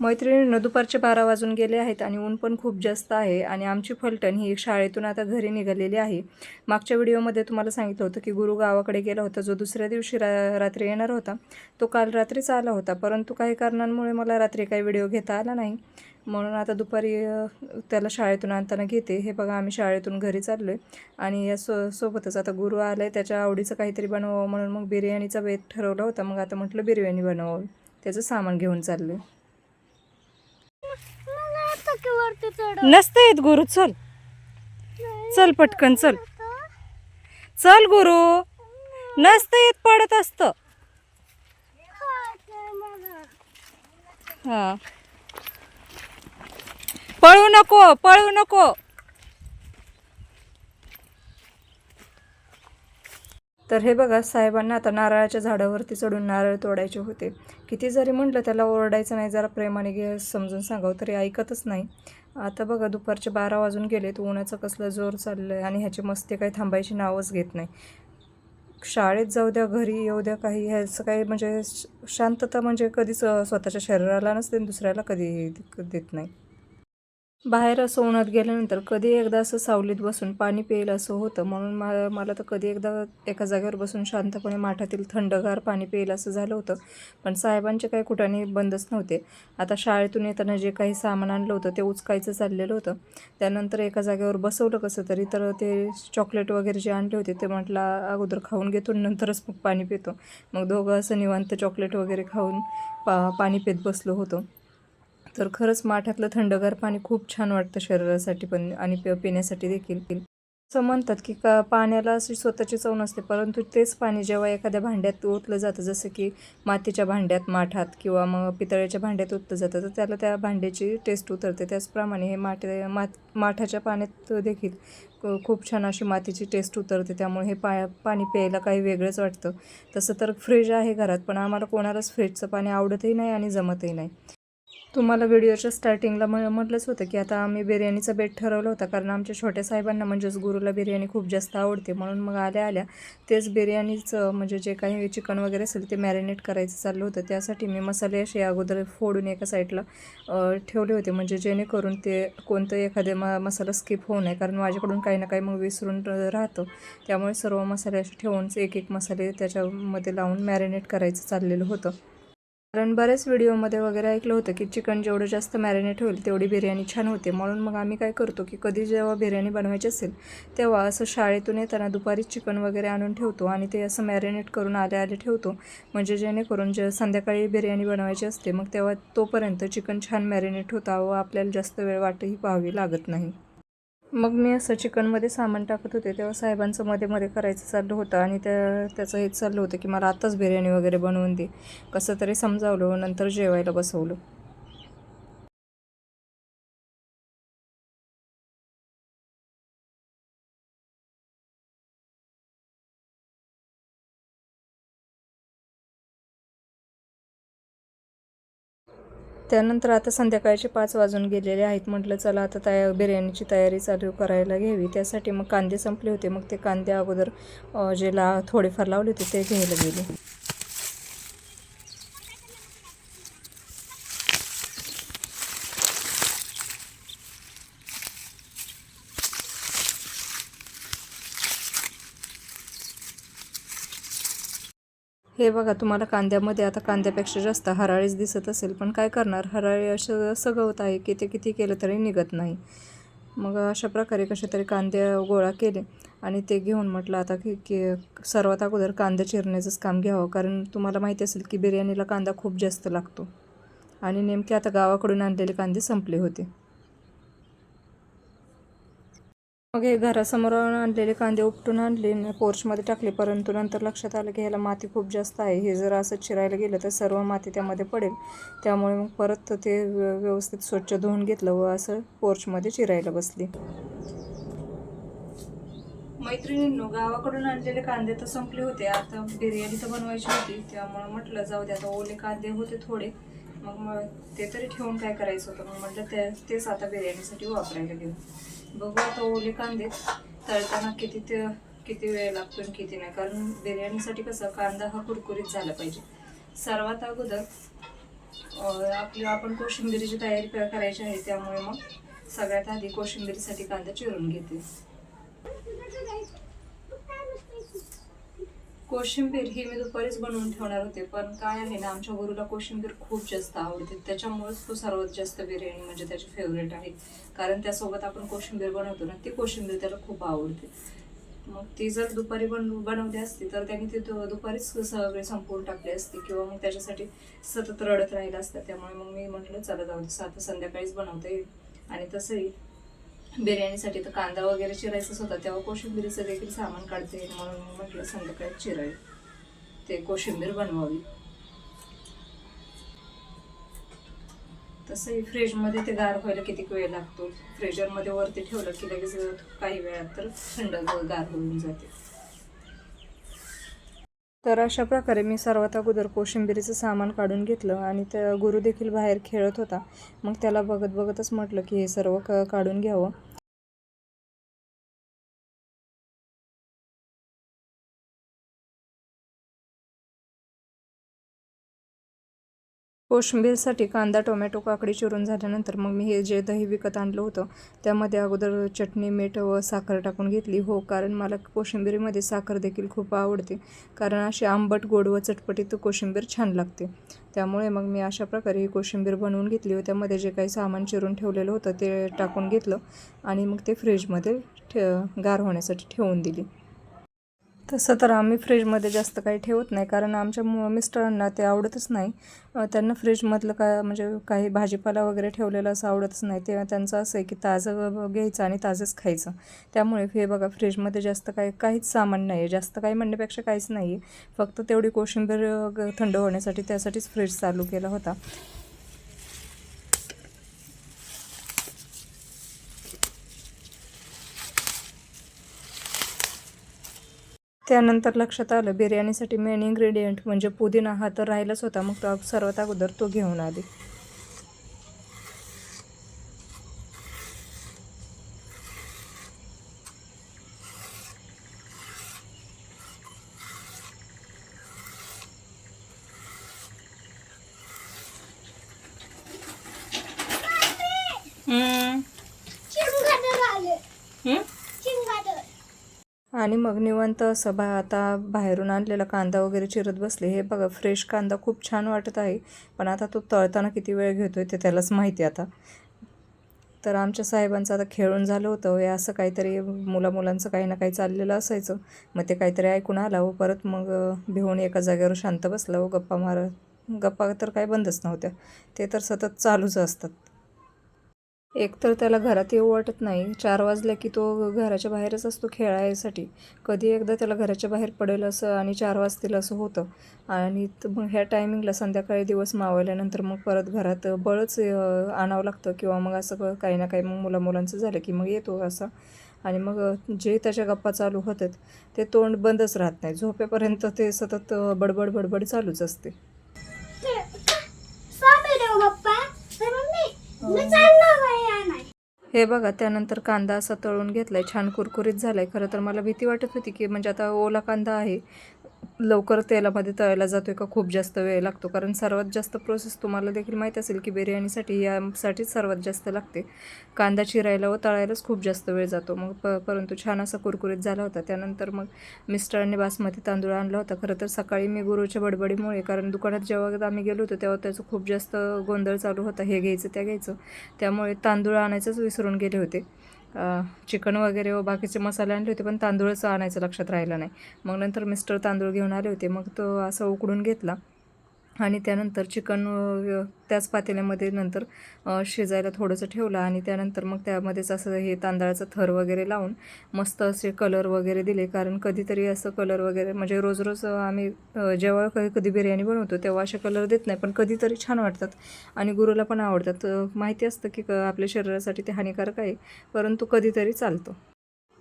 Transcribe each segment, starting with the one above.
मैत्रिणींना दुपारचे बारा वाजून गेले आहेत आणि ऊन पण खूप जास्त आहे आणि आमची फलटण ही शाळेतून आता घरी निघालेली आहे. मागच्या व्हिडिओमध्ये तुम्हाला सांगितलं होतं की गुरु गावाकडे गेला होता जो दुसऱ्या दिवशी रा रात्री येणार होता तो काल रात्रीच आला होता. परंतु काही कारणांमुळे मला रात्री काही व्हिडिओ घेता आला नाही. म्हणून आता दुपारी त्याला शाळेतून आणताना घेते. हे बघा आम्ही शाळेतून घरी चाललो आहे आणि या सो सोबतच आता गुरु आलं आहे त्याच्या आवडीचं काहीतरी बनवावं म्हणून मग बिर्याणीचा बेत ठरवला होता. मग आता म्हटलं बिर्याणी बनवावं. त्याचं सामान घेऊन चाललो आहे मला आता की वरती चढ नसतं येत गुरु चल. चल पटकन चल. चल गुरु. नसतं येत पडत असतं. हा. पळू नको पळू नको. तर हे बघा साहेबांना आता नारळाच्या झाडावरती चढून नारळ तोडायचे होते. किती जरी म्हटलं त्याला ओरडायचं नाही जरा प्रेमाने घे समजून सांगावं तरी ऐकतच नाही. आता बघा दुपारचे बारा वाजून गेले तर उन्हाचं कसलं जोर चाललं आहे आणि ह्याची मस्ती काही थांबायची नावच घेत नाही. शाळेत जाऊ द्या घरी येऊ द्या काही ह्याचं काही म्हणजे शांतता म्हणजे कधीच स्वतःच्या शरीराला नसते आणि दुसऱ्याला कधी देत नाही. बाहेर असं उन्हात गेल्यानंतर कधी एकदा असं सावलीत बसून पाणी प्यायला असं होतं. म्हणून मा मला तर कधी एकदा एका जागेवर बसून शांतपणे माठातील थंडगार पाणी प्यायला असं झालं होतं. पण साहेबांचे काही कुठाने बंदच नव्हते. आता शाळेतून येताना जे काही सामान आणलं होतं ते उचकायचं चाललेलं होतं. त्यानंतर एका जागेवर बसवलं कसं तरी तर ते चॉकलेट वगैरे जे आणले होते ते म्हटलं अगोदर खाऊन घेतो नंतरच मग पाणी पितो. मग दोघं असं निवांत चॉकलेट वगैरे खाऊन पा पाणी पित बसलो होतो. तर खरंच माठातलं थंडगार पाणी खूप छान वाटतं शरीरासाठी पण आणि पि पिण्यासाठी देखील. असं म्हणतात की का पाण्याला अशी स्वतःची चव नसते परंतु तेच पाणी जेव्हा एखाद्या भांड्यात ओतलं जातं जसं की मातीच्या भांड्यात माठात किंवा मग पितळ्याच्या भांड्यात ओतलं जातं तर त्याला त्या भांड्याची टेस्ट उतरते. त्याचप्रमाणे हे माठ मात माठाच्या पाण्यात देखील खूप छान अशी मातीची टेस्ट उतरते. त्यामुळे हे पा पाणी प्यायला काही वेगळंच वाटतं. तसं तर फ्रीज आहे घरात पण आम्हाला कोणालाच फ्रीजचं पाणी आवडतही नाही आणि जमतही नाही. तुम्हाला व्हिडिओच्या स्टार्टिंगला म म्हटलंच होतं की आता आम्ही बिर्याणीचा बेट ठरवला होता. कारण आमच्या छोट्या साहेबांना म्हणजेच गुरुला बिर्याणी खूप जास्त आवडते. म्हणून मग आल्या आल्या. तेच बिर्याणीचं म्हणजे जे काही चिकन वगैरे असेल ते मॅरिनेट करायचं चाललं होतं. त्यासाठी मी मसाले असे अगोदर फोडून एका साईडला ठेवले होते. म्हणजे जेणेकरून ते कोणतं एखादे म मसाला स्किप होऊ नये. कारण माझ्याकडून काही ना काही मग विसरून राहतं. त्यामुळे सर्व मसाले असे ठेवून एक एक मसाले त्याच्यामध्ये लावून मॅरिनेट करायचं चाललेलं होतं. कारण बऱ्याच व्हिडिओमध्ये वगैरे ऐकलं होतं की चिकन जेवढं जास्त मॅरिनेट होईल तेवढी बिर्याणी छान होते. म्हणून मग आम्ही काय करतो की कधी जेव्हा बिर्याणी बनवायची असेल तेव्हा असं शाळेतून येताना दुपारी चिकन वगैरे आणून ठेवतो आणि ते असं मॅरिनेट करून आले आले ठेवतो. म्हणजे जेणेकरून जे संध्याकाळी बिर्याणी बनवायची असते मग तेव्हा तोपर्यंत चिकन छान मॅरिनेट होता. व आपल्याला जास्त वेळ वाटही पाहावी लागत नाही. मग मी असं चिकनमध्ये सामान टाकत होते. तेव्हा साहेबांचं मध्ये मध्ये करायचं चाललं होतं आणि त्या त्याचं हेच चाललं होतं की मला आत्ताच बिर्याणी वगैरे बनवून दे. कसं तरी समजावलं नंतर जेवायला बसवलं. त्यानंतर आता संध्याकाळचे पाच वाजून गेलेले आहेत. म्हटलं चला आता तया बिर्याणीची तयारी चालू करायला घ्यावी. त्यासाठी मग कांदे संपले होते. मग ते कांदे अगोदर जे ला थोडेफार लावले होते ते घ्यायला गेले. हे बघा तुम्हाला कांद्यामध्ये आता कांद्यापेक्षा जास्त हराळीच दिसत असेल पण काय करणार? हराळी असं असं गवत आहे की ते किती केलं तरी निघत नाही. मग अशा प्रकारे कसे तरी कांदे गोळा केले आणि ते घेऊन म्हटलं आता की की सर्वात अगोदर कांदा चिरण्याचंच काम घ्यावं कारण तुम्हाला माहिती असेल की बिर्याणीला कांदा खूप जास्त लागतो. आणि नेमके आता गावाकडून आणलेले कांदे संपले होते. मग हे घरासमोर आणलेले कांदे उपटून आणले पोर्चमध्ये टाकले. परंतु नंतर लक्षात आलं की ह्याला माती खूप जास्त आहे. हे जर असं चिरायला गेलं तर सर्व माती त्यामध्ये पडेल. त्यामुळे मग परत ते व्यवस्थित स्वच्छ धुवून घेतलं व असं पोर्चमध्ये चिरायला बसली. मैत्रिणींनो गावाकडून आणलेले कांदे तर संपले होते. आता बिर्याणी तर बनवायची होती. त्यामुळे म्हटलं जाऊ दे आता ओले कांदे होते थोडे. मग मग ते तरी ठेवून काय करायचं होतं? मग म्हटलं ते तेच आता बिर्याणीसाठी वापरायला घेऊ. बघू आता ओले कांदे तळताना किती ते किती वेळ लागतो आणि किती नाही? कारण बिर्याणीसाठी कसं कांदा हा कुरकुरीत झाला पाहिजे. सर्वात अगोदर आपली आपण कोशिंबिरीची तयारी करायची आहे त्यामुळे मग सगळ्यात आधी कोशिंबिरीसाठी कांदा चिरून घेते. कोशिंबीर ही मी दुपारीच बनवून ठेवणार होते पण काय आहे ना आमच्या गुरुला कोशिंबीर खूप जास्त आवडते. त्याच्यामुळेच तो सर्वात जास्त बिर्याणी म्हणजे त्याची फेवरेट आहे. कारण त्यासोबत आपण कोशिंबीर बनवतो ना ती कोशिंबीर त्याला खूप आवडते. मग ती जर दुपारी बन बनवली असती तर त्याने ती दु- दुपारीच सगळे संपवून टाकली असते किंवा मग त्याच्यासाठी सतत रडत राहिलं असतं. त्यामुळे मग मी म्हटलं चला जाऊ दे आता संध्याकाळीच बनवता. येईल आणि तसंही बिर्याणीसाठी तर कांदा वगैरे चिरायचाच होता. तेव्हा कोशिंबिरीचं देखील सामान काढते. येईल म्हणून मी म्हटलं संध्याकाळी चिरावी. ते कोशिंबीर बनवावी. तसंही फ्रीजमध्ये ते गार व्हायला किती वेळ लागतो? फ्रीजरमध्ये वरती ठेवलं की लगेच काही वेळात तर थंड गार होऊन जाते. तर अशा प्रकारे मी सर्वात अगोदर कोशिंबिरीचं सामान काढून घेतलं आणि त्या गुरुदेखील बाहेर खेळत होता. मग त्याला बघत बघतच म्हटलं की हे सर्व क काढून घ्यावं. कोशिंबीरसाठी कांदा टोमॅटो काकडी चिरून झाल्यानंतर मग मी हे जे दही विकत आणलं होतं त्यामध्ये अगोदर चटणी मीठ व साखर टाकून घेतली. हो कारण मला कोशिंबीरीमध्ये साखर देखील खूप आवडते. कारण अशी आंबट गोड व चटपटीत कोशिंबीर छान लागते. त्यामुळे मग मी अशा प्रकारे ही कोशिंबीर बनवून घेतली व त्यामध्ये जे काही सामान चिरून ठेवलेलं होतं ते टाकून घेतलं आणि मग ते फ्रीजमध्ये ठे गार होण्यासाठी ठेवून दिली. तसं तर आम्ही फ्रीजमध्ये जास्त काही ठेवत नाही कारण आमच्या मिस्टरांना ते आवडतच नाही. त्यांना फ्रीजमधलं काय म्हणजे काही भाजीपाला वगैरे ठेवलेलं असं आवडतच नाही. ते त्यांचं असं आहे की ताजं घ्यायचं आणि ताजंच खायचं. त्यामुळे हे बघा फ्रीजमध्ये जास्त काही काहीच सामान नाही आहे जास्त काही म्हणण्यापेक्षा काहीच नाही आहे फक्त तेवढी कोशिंबीर थंड होण्यासाठी त्यासाठीच फ्रीज चालू केला होता. त्यानंतर लक्षात आलं बिर्याणीसाठी मेन इन्ग्रेडियंट म्हणजे पुदिना हा तर राहिलाच होता मग तो सर्वात अगोदर तो घेऊन आले. आणि मग निवांत असं बा आता बाहेरून आणलेला कांदा वगैरे चिरत बसले. हे बघा फ्रेश कांदा खूप छान वाटत आहे पण आता तो तळताना किती वेळ घेतो आहे ते त्यालाच माहिती आता. तर आमच्या साहेबांचं आता खेळून झालं होतं. हे असं काहीतरी मुला मुलांचं काही ना काही चाललेलं असायचं. मग ते काहीतरी ऐकून आला व परत मग भिवून एका जागेवर शांत बसला. व गप्पा मारत गप्पा तर काही बंदच नव्हत्या. ते तर सतत चालूच असतात. एक तर त्याला घरात येऊ वाटत नाही चार वाजल्या की तो घराच्या बाहेरच असतो खेळायसाठी कधी एकदा त्याला घराच्या बाहेर पडेल असं आणि चार वाजतील असं होतं आणि मग ह्या टायमिंगला संध्याकाळी दिवस मावळल्यानंतर मग परत घरात बळच आणावं लागतं किंवा मग असं काही ना काही मग मुला मुलांचं झालं की मग येतो असा आणि मग जे त्याच्या गप्पा चालू होतात ते तोंड बंदच राहत नाही झोपेपर्यंत ते सतत बडबड बडबड चालूच असते स्वामी देव बाप्पा तर मम्मी मी चाललो बाई नाही हे बघा त्यानंतर कांदा असा तळून घेतलाय. छान कुरकुरीत झालाय. खरं तर मला भीती वाटत होती की म्हणजे आता ओला कांदा आहे लवकर तेलामध्ये तळायला जातोय का? खूप जास्त वेळ लागतो. कारण सर्वात जास्त प्रोसेस तुम्हाला देखील माहीत असेल की बिर्याणीसाठी यासाठीच सर्वात जास्त लागते. कांदा चिरायला व तळायलाच खूप जास्त वेळ जातो. मग प परंतु छान असा कुरकुरीत झाला होता. त्यानंतर मग मिस्टरांनी बासमती तांदूळ आणला होता. खरं तर सकाळी मी गुरुच्या बडबडीमुळे कारण दुकानात जेव्हा आम्ही गेलो होतो तेव्हा त्याचं खूप जास्त गोंधळ चालू होता. हे घ्यायचं त्या घ्यायचं. त्यामुळे तांदूळ आणायचंच विसरून गेले होते. चिकन वगैरे व बाकीचे मसाले आणले होते पण तांदूळच आणायचं लक्षात राहिलं नाही. मग नंतर मिस्टर तांदूळ घेऊन आले होते मग तो असं उकडून घेतला. आणि त्यानंतर चिकन त्याच पातेल्यामध्ये नंतर शिजायला थोडंसं ठेवलं आणि त्यानंतर मग त्यामध्येच असं हे तांदळाचं थर वगैरे लावून मस्त असे कलर वगैरे दिले. कारण कधीतरी असं कलर वगैरे म्हणजे रोज रोज आम्ही जेव्हा कधी कधी बिर्याणी बनवतो तेव्हा असे कलर देत नाही. पण कधीतरी छान वाटतात आणि गुरुला पण आवडतात. माहिती असतं की क- आपल्या शरीरासाठी ते हानिकारक आहे परंतु कधीतरी चालतो.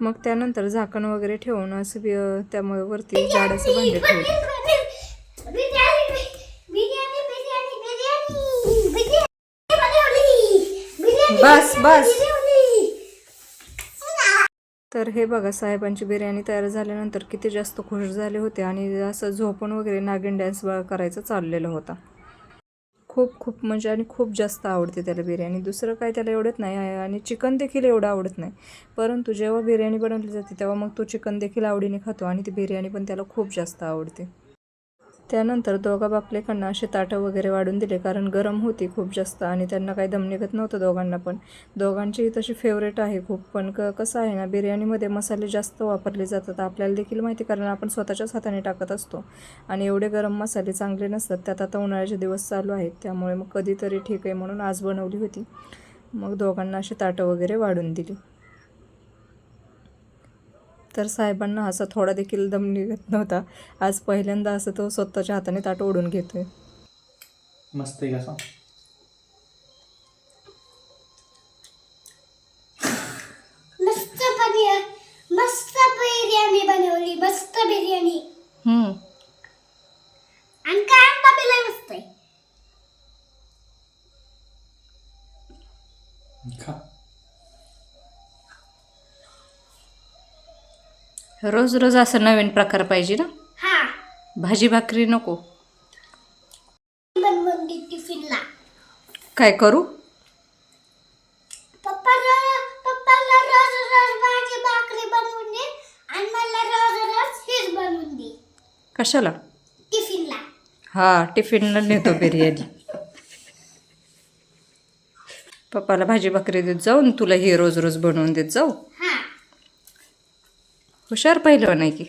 मग त्यानंतर झाकण वगैरे ठेवून असं बी- त्यामुळे वरती जाडंसं भांडे ठेवलं बिर्याणी बिर्याणी बिर्याणी बिर्याणी बिर्याणी बिर्याणी बस, बस. तर हे बघा साहेबांची बिर्याणी तयार झाल्यानंतर किती जास्त खुश झाले होते आणि असं झोपून वगैरे नागिन डॅन्स करायचं चाललेलं होता. खूप खूप म्हणजे आणि खूप जास्त आवडते त्याला बिर्याणी. दुसरं काय त्याला एवढत नाही आहे आणि चिकन देखील एवढं आवडत नाही. परंतु जेव्हा बिर्याणी बनवली जाते तेव्हा मग तो चिकन देखील आवडीने खातो आणि ती बिर्याणी पण त्याला खूप जास्त आवडते. त्यानंतर दोघा बापलेकांना असे ताटं वगैरे वाढून दिले कारण गरम होती खूप जास्त आणि त्यांना काही दम निघत नव्हतं दोघांना पण. दोघांचीही तशी फेवरेट आहे खूप पण क कसं आहे ना बिर्याणीमध्ये मसाले जास्त वापरले जातात. आपल्याला देखील माहिती कारण आपण स्वतःच्याच हाताने टाकत असतो. आणि एवढे गरम मसाले चांगले नसतात त्यात आता उन्हाळ्याचे दिवस चालू आहेत त्यामुळे मग कधीतरी ठीक आहे म्हणून आज बनवली होती. मग दोघांना अशी ताटं वगैरे वाढून दिली. तर साहेबांना असा थोडा देखील दम निघत नव्हता. आज पहिल्यांदा असं तो स्वतःच्या हाताने ताट ओढून घेतोय. मस्त आहे मस्त बिर्याणी मस्त बिर्याणी बनवली मस्त बिर्याणी. आणि कांदा बिला मस्त आहे. खा. रोज रोज असं नवीन प्रकार पाहिजे ना? हा. भाजी भाकरी नको. टिफिनला. काय करू? पप्पा रोज पप्पाला रोज रोज भाजी भाकरी बनवून दे आणि मला रोज रोज हेच बनवून दे. कशाला? टिफिनला. हा टिफिनला नेतो बिर्याणी. पप्पाला भाजी भाकरी देत जाऊ आणि तुला हे रोज रोज बनवून देत जाऊ. हुशार पहिलं नाही की